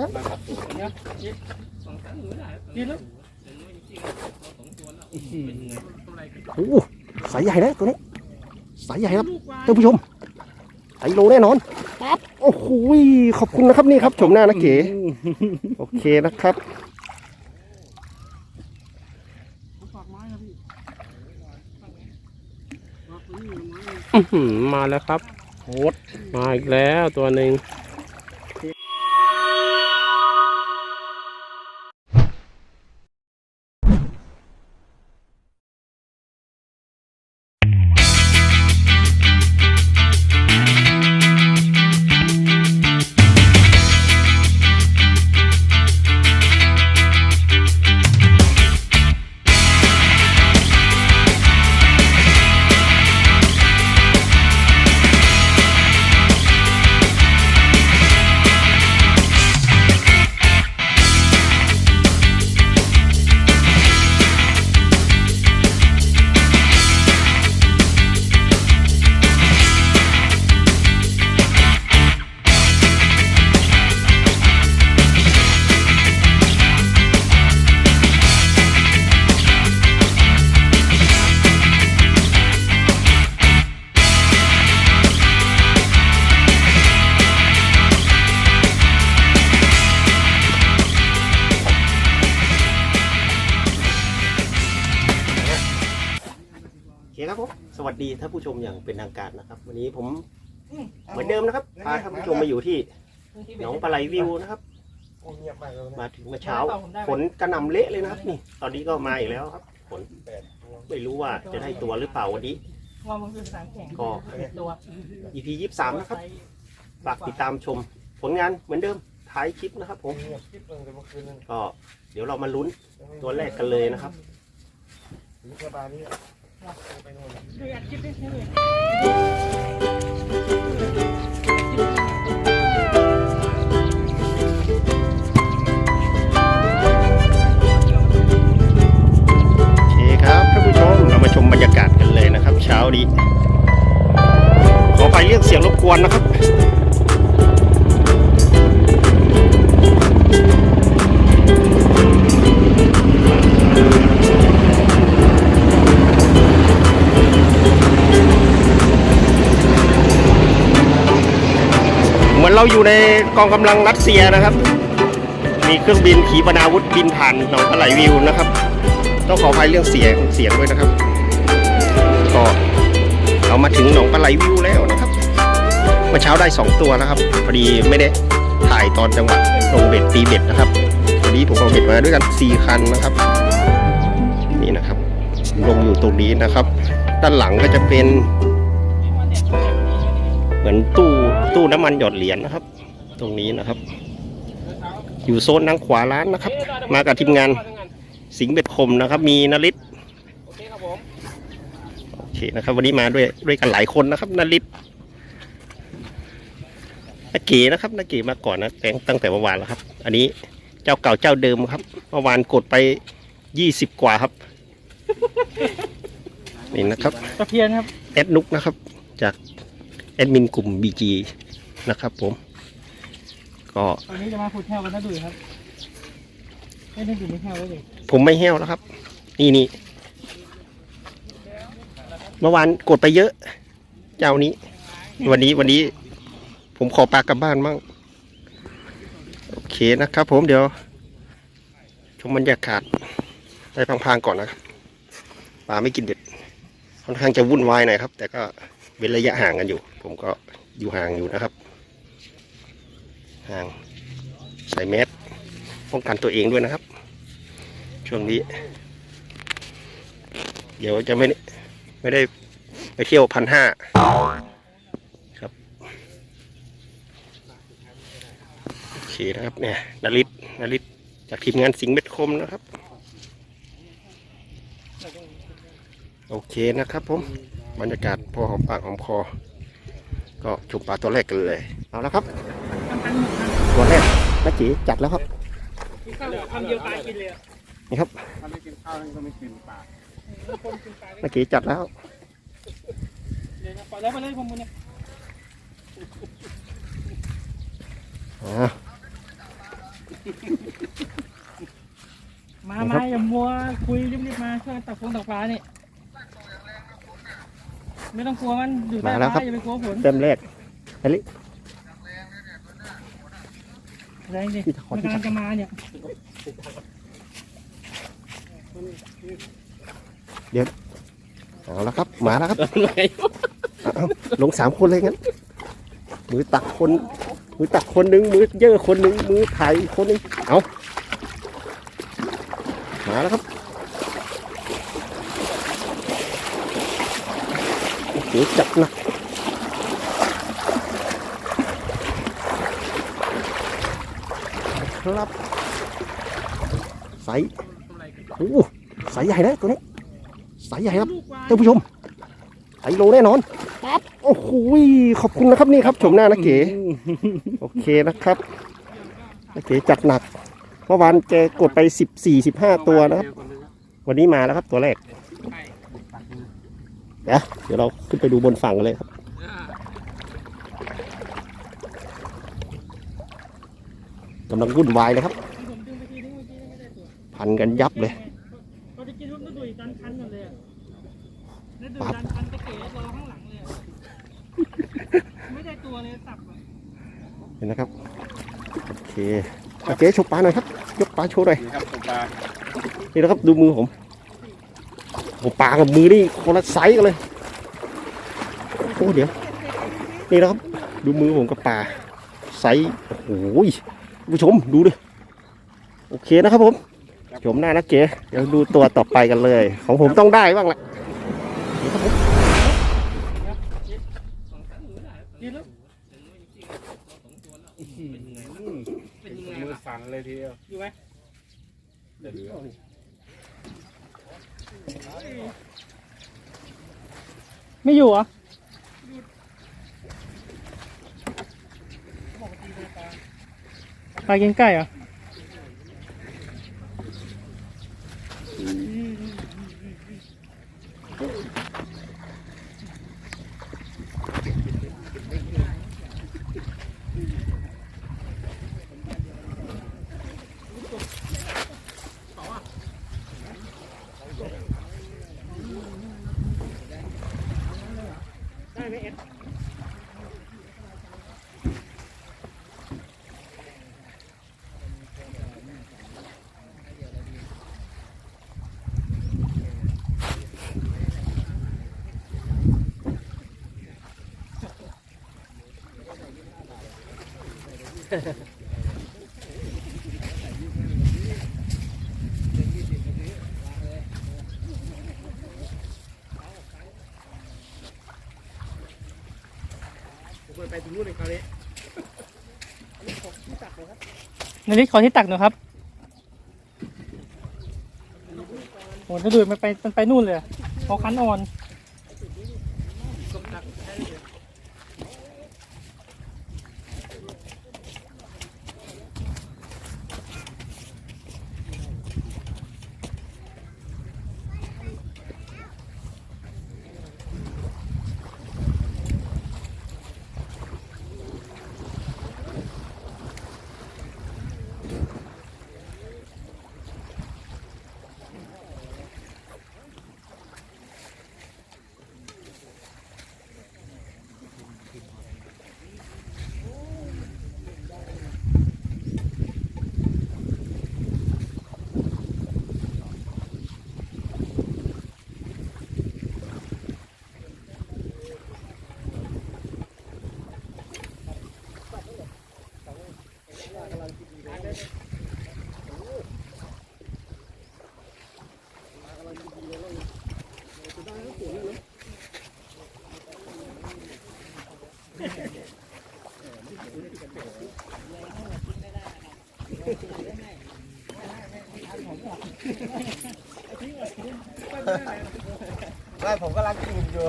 ล้วกินแล้วโอ้สายใหญ่นะตัวนี้สายใหญ่ครับท่านผู้ชมไอโลแน่นอนปั๊บโอ้โหขอบคุณนะครับนี่ครับชมหน้านะเก๋โอเคนะครับมากไว้นี่ไม้อื้อหือมาแล้วครับโหดมาอีกแล้วตัวหนึ่ง ดีท่านผู้ชมอย่างเป็นทางการนะครับ วันนี้ผมเหมือนเดิมนะครับพาท่านผู้ชมมาอยู่ที่หนองปลาไหลวิวนะครับ มาถึงเมื่อเช้าฝนกระหน่ำเละเลยนะครับ นี่ ตอนนี้ก็มาอีกแล้วครับฝนไม่รู้ว่าจะได้ตัวหรือเปล่าวันนี้ว่ามันคือสนามแข่งก็ตัว EP ยี่สามนะครับฝากติดตามชมผลงานเหมือนเดิมท้ายคลิปนะครับผมก็เดี๋ยวเรามาลุ้นตัวแรกกันเลยนะครับ โอเคครับท่านผู้ชมเรามาชมบรรยากาศกันเลยนะครับเช้านี้ขอไปเรียกเสียงรบกวนนะครับ เราอยู่ในกองกำลังรัสเซียนะครับ มีเครื่องบินขีปนาวุธบินผ่านหนองปลาไหลวิวนะครับ ต้องขออภัยเรื่องเสียงเสียงด้วยนะครับ ก็เรามาถึงหนองปลาไหลวิวแล้วนะครับเมื่อเช้าได้ 2 ตัวนะครับพอดีไม่ได้ถ่ายตอนจังหวะลงเบ็ดตีเบ็ดนะครับพอดีผมเอาเบ็ดมาด้วยกัน 4 คันนะครับ นี่นะครับลงอยู่ตรงนี้นะครับ ด้านหลังก็จะเป็น เหมือนตู้ ตู้น้ำมันหยอดเหรียญนะครับ ตรงนี้นะครับ อยู่โซนทางขวาร้านนะครับ มากับทีมงานสิงห์เบ็ดคมนะครับ มีนริศโอเคครับผมโอเคนะครับ วันนี้มาด้วยด้วยกันหลายคนนะครับนริศนาเก๋นะครับนาเก๋มาก่อนนะแกงตั้งแต่เมื่อวานแล้วครับ อันนี้เจ้าเก่าเจ้าเดิมครับเมื่อวานกดไปยี่สิบกว่าครับนี่นะครับตะเพียนครับแอดนุกนะครับ จากแอดมินกลุ่ม BG นะครับ ผม ก็ตอนนี้จะมาขุดแห้วกันนะดุยครับไม่ได้ดูไม่แห้วเลยผมไม่แห้วแล้วครับ นี่นี่เมื่อวานกดไปเยอะ เจ้านี้ วันนี้วันนี้ ผมขอปลากลับบ้านมั่งโอเคนะครับ ผมเดี๋ยว ชมบรรยากาศไปพังๆก่อนนะครับปลาไม่กินเบ็ดค่อนข้างจะวุ่นวายหน่อยครับ แต่ก็เว้นระยะห่างกันอยู่ ผมก็อยู่ห่างอยู่นะครับ ห่าง ใส่แมสป้องกันตัวเองด้วยนะครับ ช่วงนี้ เดี๋ยวจะไม่ได้ไม่ได้ไปเที่ยวพันห้าครับโอเคนะครับเนี่ยนริศนริศจากทีมงานสิงห์เม็ดคมนะครับ โอเคนะครับผมบรรยากาศพอหอมปากหอมคอ ก็ชุบปลาตัวแรกกันเลย เอาแล้วครับ ตัวแรกนักจีจัดแล้วครับคำเดียวตายกินเลยนี่ครับถ้าไม่กินข้าวก็ไม่กินปลาคนกินตายนักจีจัดแล้วเลยปล่อยแล้วไปเลยผมมันเนี่ยอ่า มามาอย่ามัวคุยรีบๆมาช่วยตักฟงตักปลานี่ไม่ต้องกลัวมันอยู่ใต้มาแล้วฟ้าครับอย่าไปกลัวฝน เต็มแรกเฮลิ แรงดิที่ขอมันที่กำลังจะมาเนี่ยเอาละครับมาแล้วครับเอาลงสามคนเลยงั้น มือตักคน มือตักคนหนึ่งมือเยอะคนหนึ่งมือถ่ายคนหนึ่งเอามาแล้วครับโอ้โหจับหนัก ครับไซส์โอ้โหไซส์ใหญ่นะตัวนี้ไซส์ใหญ่ครับลูกปลาท่านผู้ชมไอโลแน่นอนปั๊บโอ้โหขอบคุณนะครับนี่ครับชมหน้านะเก๋โอเคนะครับนะเก๋จัดหนักเมื่อวานแกกดไปสิบสี่สิบห้าตัวนะครับ วันนี้มาแล้วครับตัวแรกเดี๋ยวเดี๋ยวเราขึ้นไปดูบนฝั่งกันเลยครับ กำลังวุ่นวายเลยครับผมดึงไปทีนึงเมื่อกี้ไม่ได้ตัวพันกันยับเลยเราจะกินลูกน้ำดุยดันคันกันเลยอะแล้วดุยปั๊บดันคันตะเกียบรอข้างหลังเลยอะไม่ได้ตัวเลยสับอะเห็นนะครับ โอเคอะเก๋โชว์ปลาหน่อยครับ ยกปลาโชว์หน่อยนี่ครับตกปลานี่นะครับดูมือผมโอ้ปลากับมือนี่คนละไซส์กันเลยโอ้เดี๋ยว นี่นะครับ ดูมือผมกับปลาไซส์โอ้โหท่าน ผู้ชมดูดิโอเคนะครับผมชมหน้านะเก๋เดี๋ยวดูตัวต่อไปกันเลย ของผมต้องได้บ้างแหละนี่ครับผมกินแล้วมือสั่นเลยทีเดียวอยู่ไหมเดี๋ยวเหลือไม่อยู่เหรอ ปลากินไก่เหรอ ไปถึงนู่นเลยคราวนี้นาริขอที่ตักหน่อยครับโหจะดูดมันไปมันไปนู่นเลยเอาคันอ่อน ผมก็รักกินอยู่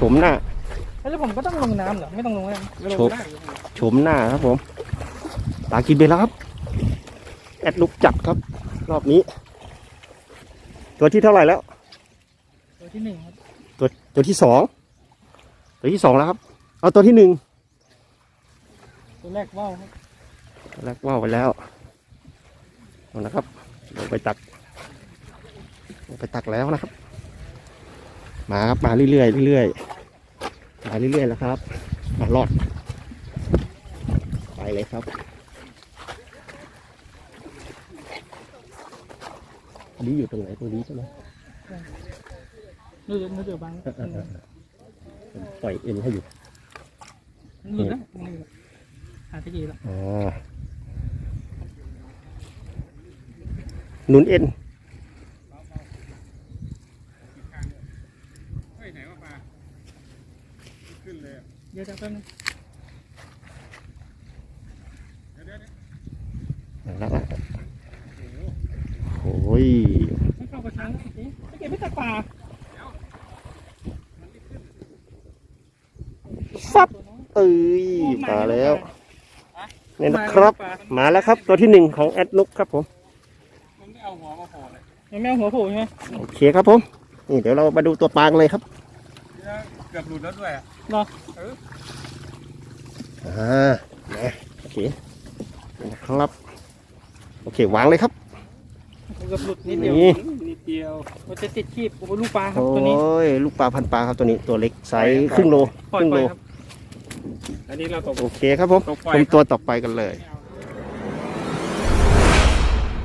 ชมหน้า แล้วผมก็ต้องลงน้ำเหรอ ไม่ต้องลงน้ำไม่ลงโชว์ได้ชมหน้าครับผมปลากินไปแล้วครับ แอดลุกจัดครับ รอบนี้ ตัวที่เท่าไหร่แล้ว ตัวที่หนึ่งครับ ตัวตัวที่สอง ตัวที่สองแล้วครับ เอาตัวที่หนึ่ง ตัวแรกว่าวครับตัวแรกว่าวไปแล้วเอานะครับลงไปตักลงไปตักแล้วนะครับ มาครับมาเรื่อยๆเรื่อยๆ มาเรื่อยๆแล้วครับมารอด ไปเลยครับ อันนี้อยู่ตรงไหนตรงนี้ใช่ไหมนู่นนู่นเดือบางเออเออเออผมปล่อยเอ็นให้อยู่หลุดแล้วมันหลุดหาตะกี้แล้วอ๋อหนุนเอ็น เดี๋ยวจะแป๊บนึง แล้วโอ้ยไม่เข้ากระชังนะเอ๊ะตะกี้ไม่ตะป่าฟับเอ้ยมาแล้วนี่นะครับ มาแล้วครับ ตัวที่หนึ่งของแอดนุกครับผมยังไม่เอาหัวโผล่ใช่ไหมโอเคครับผมนี่เดี๋ยวเรามาดูตัวปลากันเลยครับเกือบหลุดแล้วด้วยอะอ่านะโอเคนี่นะครับ โอเควางเลยครับ เกือบหลุดนิดเดียวนี่ นิดเดียวมันจะติดขีบโอ้โหลูกปลาครับโอ้ตัวนี้ยลูกปลาพันปลาครับตัวนี้ตัวเล็กไซส์ครึ่งโลปล่คอยรึ่งปโลล่อยครับอันนี้เราตก โอเคครับผมตกปล่อย ชมครับตัวต่อไปกันเลย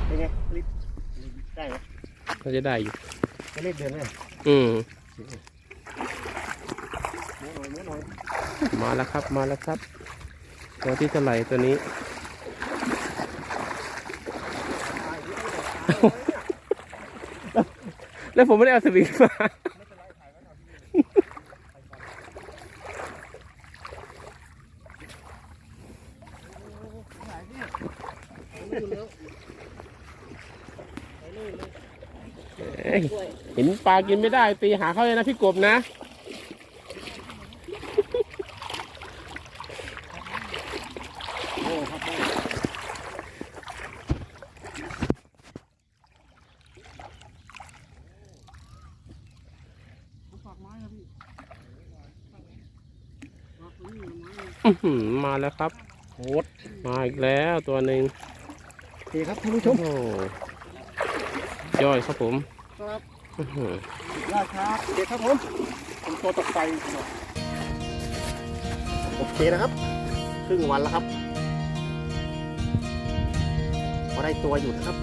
เป็นไงลิฟได้ไหมก็จะได้อยู่จะเล่นเดินไหมอืมหน่อยหน่อยมาแล้วครับ มาแล้วครับ ตัวที่เท่าไหร่ตัวนี้ แล้วผมไม่ได้เอาสวิงมาเอ้ยเห็นปลากินไม่ได้ตีหาเขาเลยนะพี่กบนะ อื้อหือมา แล้วครับโหดมาอีกแล้วตัวหนึ่งโอเคครับท่านผู้ชโอ้มโหย่อยครับผมครับอื้อหือได้ครับโอเคครับผมผมตัวต่อไปโอเคนะครับครึ่งวันแล้วครับพอได้ตัวอยู่นะครับ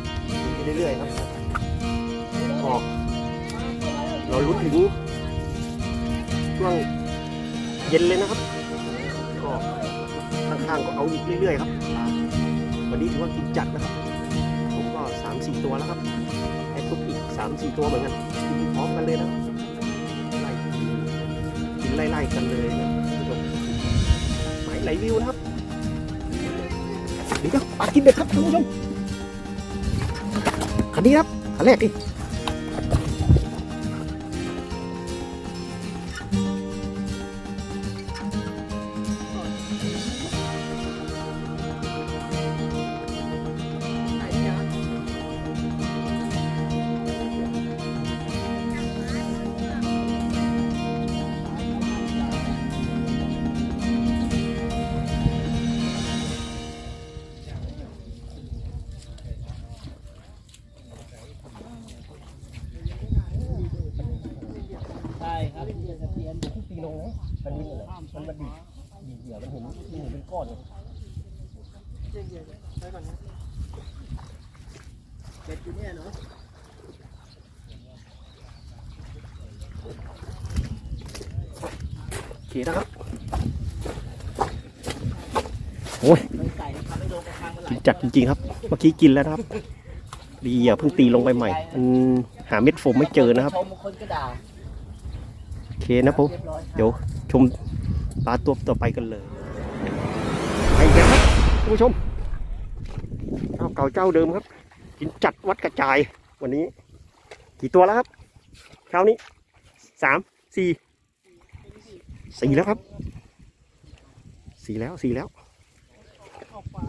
ไปเรื่อยๆครับออกเราลุ้นถึงช่วงเย็นเลยนะครับก็ ข้างๆก็เอาอีกเรื่อยๆครับวันนี้ถือว่ากินจัดนะครับผมก็สามสี่ตัวแล้วครับไอ้ทุกอีกสามสี่ตัวเหมือนกันกินพร้อมกันเลยนะครับไล่กินไล่ๆกันเลยนะท่านผู้ชมหมายไหลวิวนะครับเดี๋ยวปลากินเด็ดครับท่านผู้ชมคันนี้ครับคันแรกดิ เด็ดอยู่เนี่ยเนาะโอเคนะครับโอ้ยใส่ทำให้โดนกระชังมันไหลกินจัดจริงๆครับ เมื่อกี้กินแล้วนะครับ ดีอะเพิ่งตีลงไปใหม่มันหาเม็ดโฟมไม่เจอนะครับชมคนก็ด่าโอเคนะผมเรียบร้อยเดี๋ยวชมปลาตัวต่อไปกันเลยไปกันครับท่านผู้ชมเจ้าเก่าเจ้าเดิมครับ กินจัดวัดกระจายวันนี้ กี่ตัวแล้วครับเช้านี้สามสี่สี่แล้วครับสี่แล้วสี่แล้วออกขวา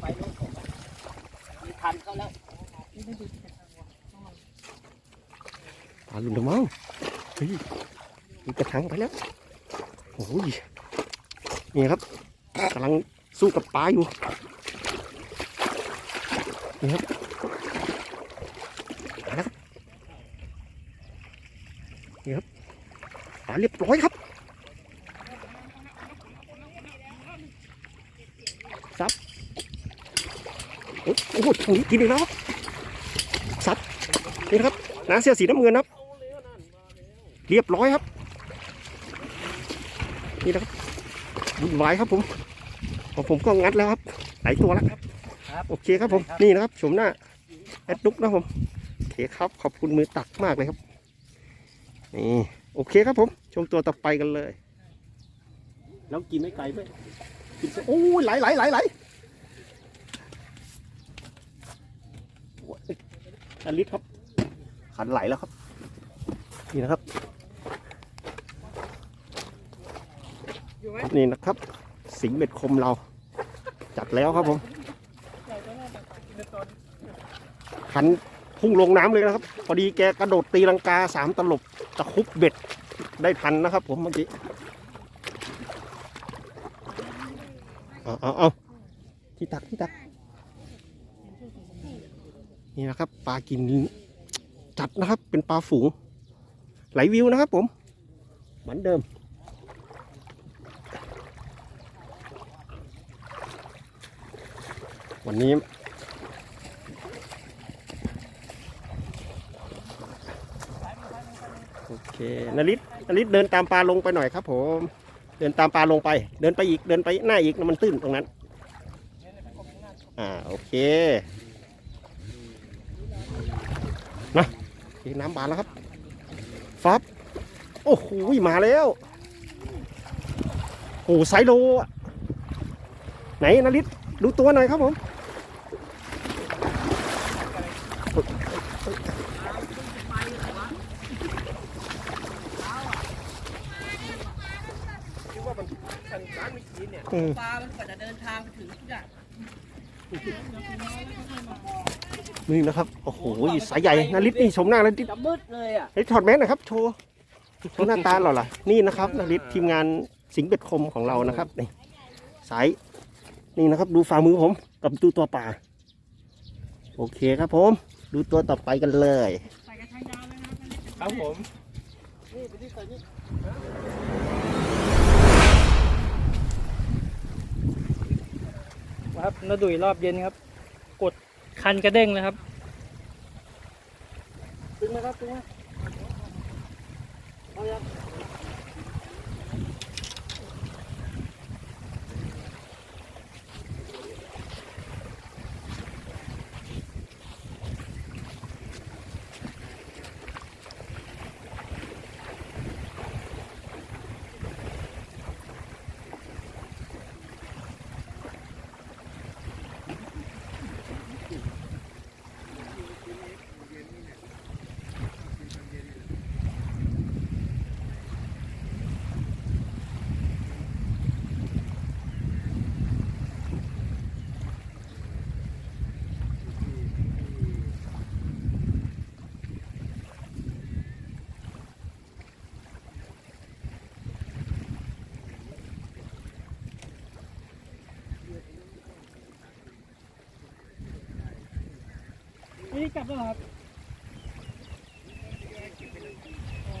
ไปลูกผมมีทันเขาแล้วนี่ไม่ดูที่กระชังวะปลาหลุดแล้วมั้งเฮ้ยมีกระชังไปแล้วโอ้ยนี่ครับ กำลังสู้กับปลาอยู่นี่ครับมาแล้วครับนี่ครับปลาเรียบร้อยครับซับโอ้โหตรงนี้กินอีกแล้วครับซับนี่นะครับน้าเสื้อสีน้ำเงินครับ เรียบร้อยครับ นี่นะครับ บุญวายครับผมของผมก็งัดแล้วครับหลายตัวแล้วครับครับโอเคครับผม นี่นะครับชมหน้าแอดลุกนะครับผมโอเคครับ ขอบคุณมือตักมากเลยครับ นี่โอเคครับผม ชมตัวต่อไปกันเลย แล้วกินไม่ไกลด้วยกินซะโอ้ยไหลไหลไหลไหลโอ้ยอันลิตรครับขันไหลแล้วครับ นี่นะครับ อยู่ไหม นี่นะครับ สิงเบ็ดคมเรา จัดแล้วครับผมหันพุ่งลงน้ำเลยนะครับ พอดีแกกระโดดตีลังกาสามตลบตะคุบเบ็ดได้ทันนะครับ ผมเมื่อกี้เอาเอาเอาที่ตักที่ตัก นี่นะครับปลากินจัดนะครับเป็นปลาฝูงไหลวิวนะครับผม เหมือนเดิม วันนี้ โอเคนลิศนลิศเดินตามปลาลงไปหน่อยครับผม เดินตามปลาลงไป เดินไปอีกเดินไปหน้าอีกมันตื้นตรงนั้น อ่าโอเคนะอเคน้ำบานแล้วครับฟับโอ้โหมาแล้วโอ้ไซโลอะไหนนลิศดูตัวหน่อยครับผม อืมปลา มันกว่าจะเดินทางไปถึงทุกอย่างนี่นะครับ โอ้โหสายใหญ่นาริศนี่ชมหน้านาริศจะมืดเลยอะเฮ้ยถอดแมสหน่อยครับ โชว์โชว์หน้าตาเราล่ะ นี่นะครับนาริศทีมงานสิงห์เบ็ดคมของเรานะครับนี่สายนี่นะครับ ดูฝ่ามือผมกับดูตัวป่าโอเคครับผม ดูตัวต่อไปกันเลยใส่กระชังยาวเลยนะครับครับผมนี่ไปที่ใส่นี่ ครับนาดุยรอบเย็นครับ กดคันกระเด้งเลยครับตึงไหมครับตึงไหมเอายัง นี่กลับแล้วเหรอครับอ๋อ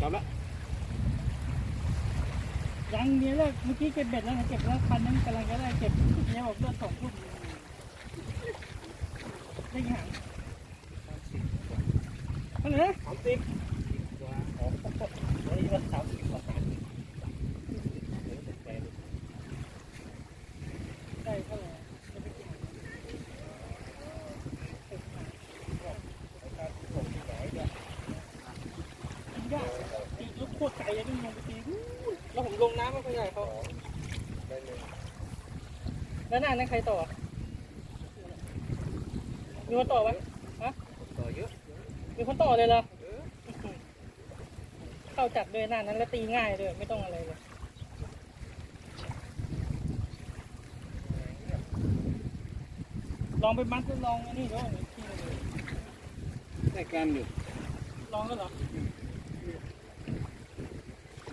กลับละยังเนี้ยเลยเมื่อกี้เก็บเบ็ดแล้วนะเก็บแล้วคันนั้นกำลังจะได้เก็บเนี่ยบอกเลือดสองทุ่มได้ยังไงเท่าไหร่นะ สามสิบ เฮ้ยวันเสาร์สิบกว่าได้เท่าไหร่จะไปกินยากตีลูกโคตรไกลเลยต้องลงไปตีแล้วผมลงน้ำไม่ค่อยใหญ่เขาแล้วหน้านั้นใครต่อมีคนต่อไหมฮะต่อเยอะฮมีคนต่อเลยเหรอเข้าจับด้วยหน้านั้นแล้วตีง่ายเลยไม่ต้องอะไรเลยลองไปมัดลองอันนี้ดูที่เลยในการอยู่ลองก็เหรอ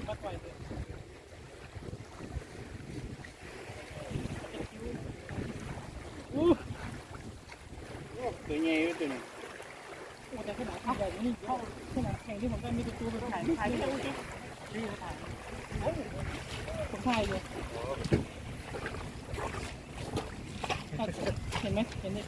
มัดไว้เลยอู้ จริงโอ้แต่ขนาดที่ใหญ่นี่เข้าขนาดแข่งที่ผมก็มีตัวไปถ่ายถ่ายไม่ได้จริงนี่ถ่ายผมถ่ายเลยเห็นไหมเห็นไหม